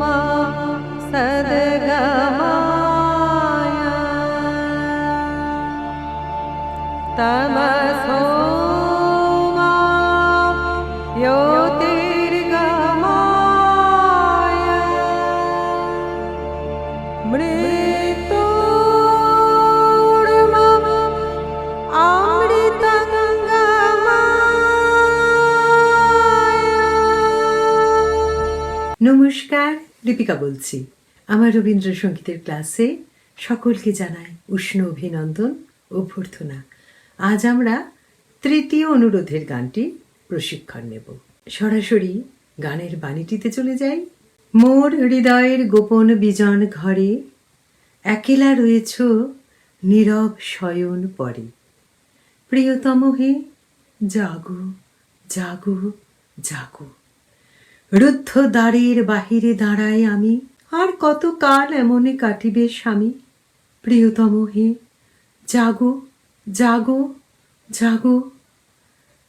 मा सद्गमाय। तमसो ज्योतिर्गमाय নমস্কার, দীপিকা বলছি। আমার রবীন্দ্রসঙ্গীতের ক্লাসে সকলকে জানাই উষ্ণ অভিনন্দন অভ্যর্থনা। আজ আমরা তৃতীয় অনুরোধের গানটি প্রশিক্ষণ নেব। সরাসরি গানের বাণীটিতে চলে যাই। মোর হৃদয়ের গোপন বিজন ঘরে, একেলা রয়েছ নীরব শয়ন পরে। প্রিয়তম হে, জাগো জাগো জাগো। রুদ্ধ দ্বারের বাহিরে দাঁড়াই আমি। আর কত কাল এমনে কাটিবে স্বামী? প্রিয়তম হে, জাগো জাগো জাগো।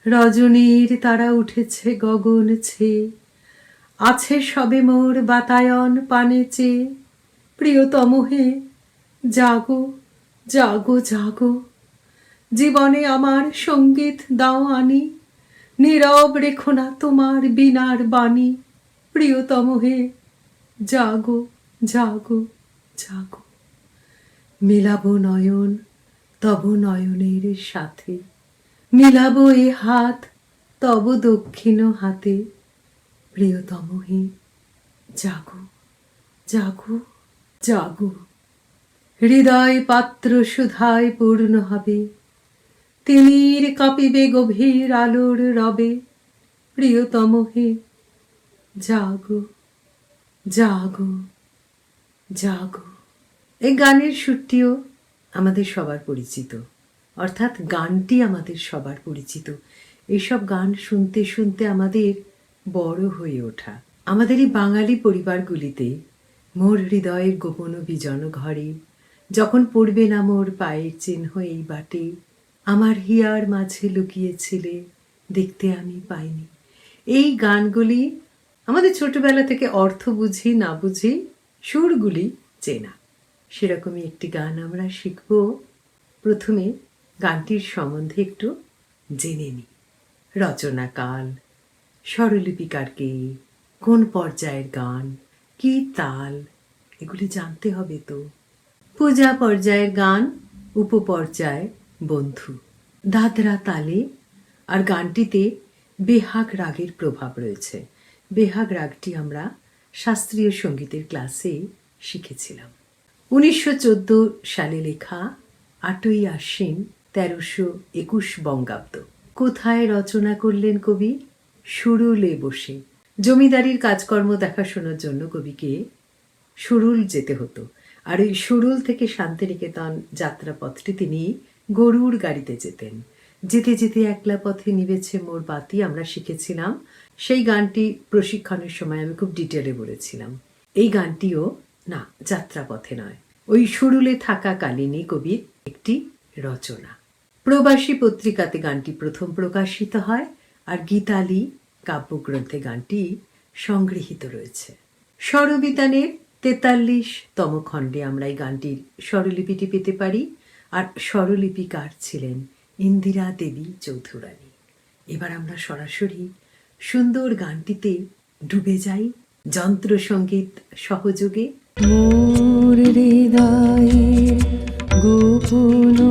রজনীর তারা উঠেছে গগন ছে। আছে সবে মোর বাতায়ন পানে চেয়ে প্রিয়তম হে, জাগো জাগো জাগো। জীবনে আমার সংগীত দাও আনি। নীরব রেখো না তোমার বিনার বাণী। প্রিয়তম হে, জাগো জাগো জাগো। মেলাবো নয়ন, তব নয়নের সাথে। মিলাব এ হাত, তব দক্ষিণ হাতে। প্রিয়তম হে, জাগো জাগো জাগো। হৃদয় পাত্র সুধায় পূর্ণ হবে। তিমির কাঁপিবে গভীর আলোর রবে। প্রিয়তম হে, জাগো জাগো জাগো। এই গানের সুরটিও আমাদের সবার পরিচিত। অর্থাৎ গানটি আমাদের সবার পরিচিত। এইসব গান শুনতে শুনতে আমাদের বড় হয়ে ওঠা। আমাদের এই বাঙালি পরিবারগুলিতে মোর হৃদয়ের গোপন বিজন ঘরে। যখন পড়বে না মোর পায়ের চিহ্ন এই বাটে। আমার হিয়ার মাঝে লুকিয়েছিলে দেখতে আমি পাইনি। এই গানগুলি আমাদের ছোটবেলা থেকে অর্থ বুঝি না বুঝি সুরগুলি চেনা। সেরকমই একটি গান আমরা শিখব। প্রথমে গানটির সম্বন্ধে একটু জেনে নিই রচনাকাল স্বরলিপিকার কে, কোন পর্যায়ের গান, কি তাল, এগুলি জানতে হবে তো। পূজা পর্যায়ের গান, উপপর্যায় বন্ধু। দাদরা তালে আর গানটিতে বেহাগ রাগের প্রভাব রয়েছে। বেহাগ রাগটি আমরা শাস্ত্রীয় সঙ্গীতের ক্লাসে শিখেছিলাম। উনিশশো চোদ্দ সালে লেখা আটই আশ্বিন তেরোশো একুশ বঙ্গাব্দ। কোথায় রচনা করলেন কবি? সুরুলে বসে। জমিদারির কাজকর্ম দেখাশোনার জন্য কবিকে সুরুল যেতে হতো। আর ওই সুরুল থেকে শান্তিনিকেতন যাত্রাপথটি তিনি গরুর গাড়িতে যেতেন। যেতে যেতে একলা পথে নিবেছে মোর বাতি, আমরা শিখেছিলাম। সেই গানটি প্রশিক্ষণের সময় আমি খুব ডিটেলে বলেছিলাম। এই গানটিও না যাত্রাপথে নয়। ওই সুরুলে থাকা কালিনী কবির একটি রচনা। প্রবাসী পত্রিকাতে গানটি প্রথম প্রকাশিত হয় আর গীতালি কাব্যগ্রন্থে গানটি সংগৃহীত রয়েছে। স্বরবিতানের তেতাল্লিশ তম খণ্ডে আমরা এই গানটির স্বরলিপিটি পেতে পারি। আর স্বরলিপিকার ছিলেন ইন্দিরা দেবী চৌধুরানী। এবার আমরা সরাসরি সুন্দর গানটিতে ডুবে যাই যন্ত্রসঙ্গীত সহযোগে। গোপন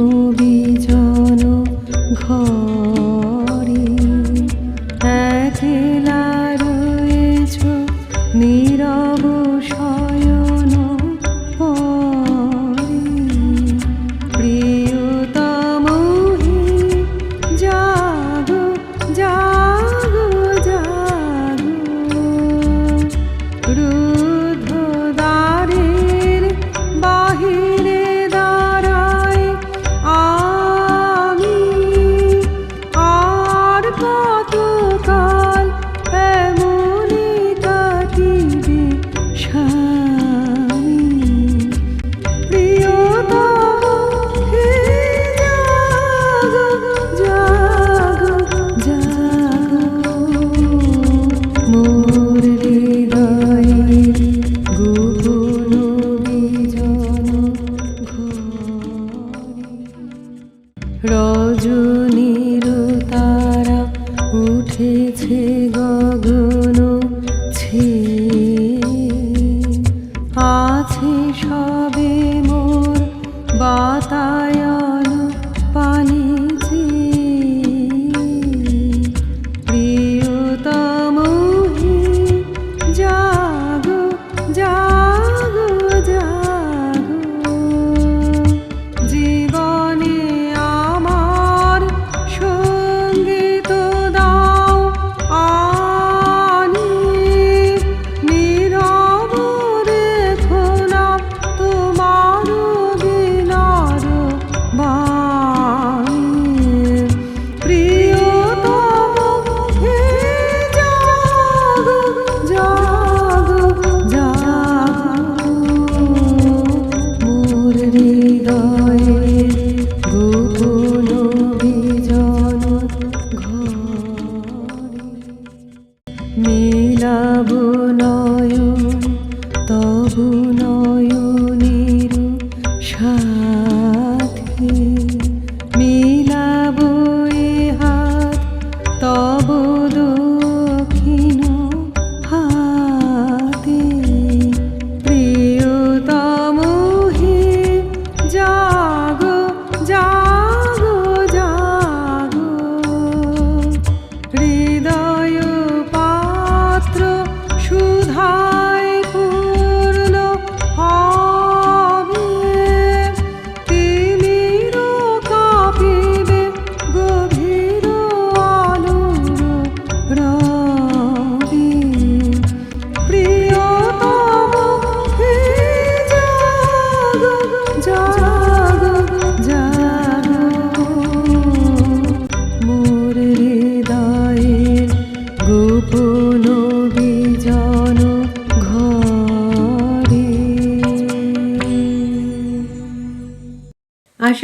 উঠেছে মিলাব নয়ন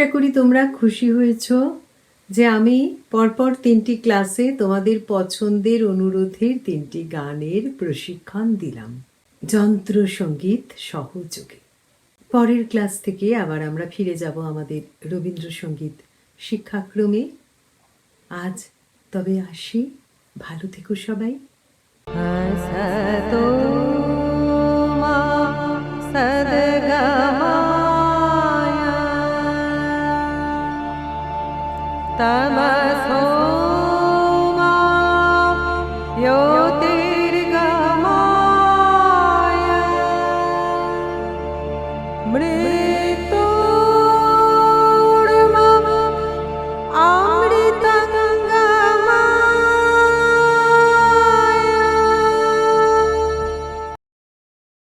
আশা করি তোমরা খুশি হয়েছ যে আমি পরপর তিনটি ক্লাসে তোমাদের পছন্দের অনুরোধের তিনটি গানের প্রশিক্ষণ দিলাম। যন্ত্র সংগীত সহযোগে। পরের ক্লাস থেকে আবার আমরা ফিরে যাব আমাদের রবীন্দ্রসঙ্গীত শিক্ষাক্রমে। আজ তবে আসি। ভালো থেকো সবাই। হসতো hombre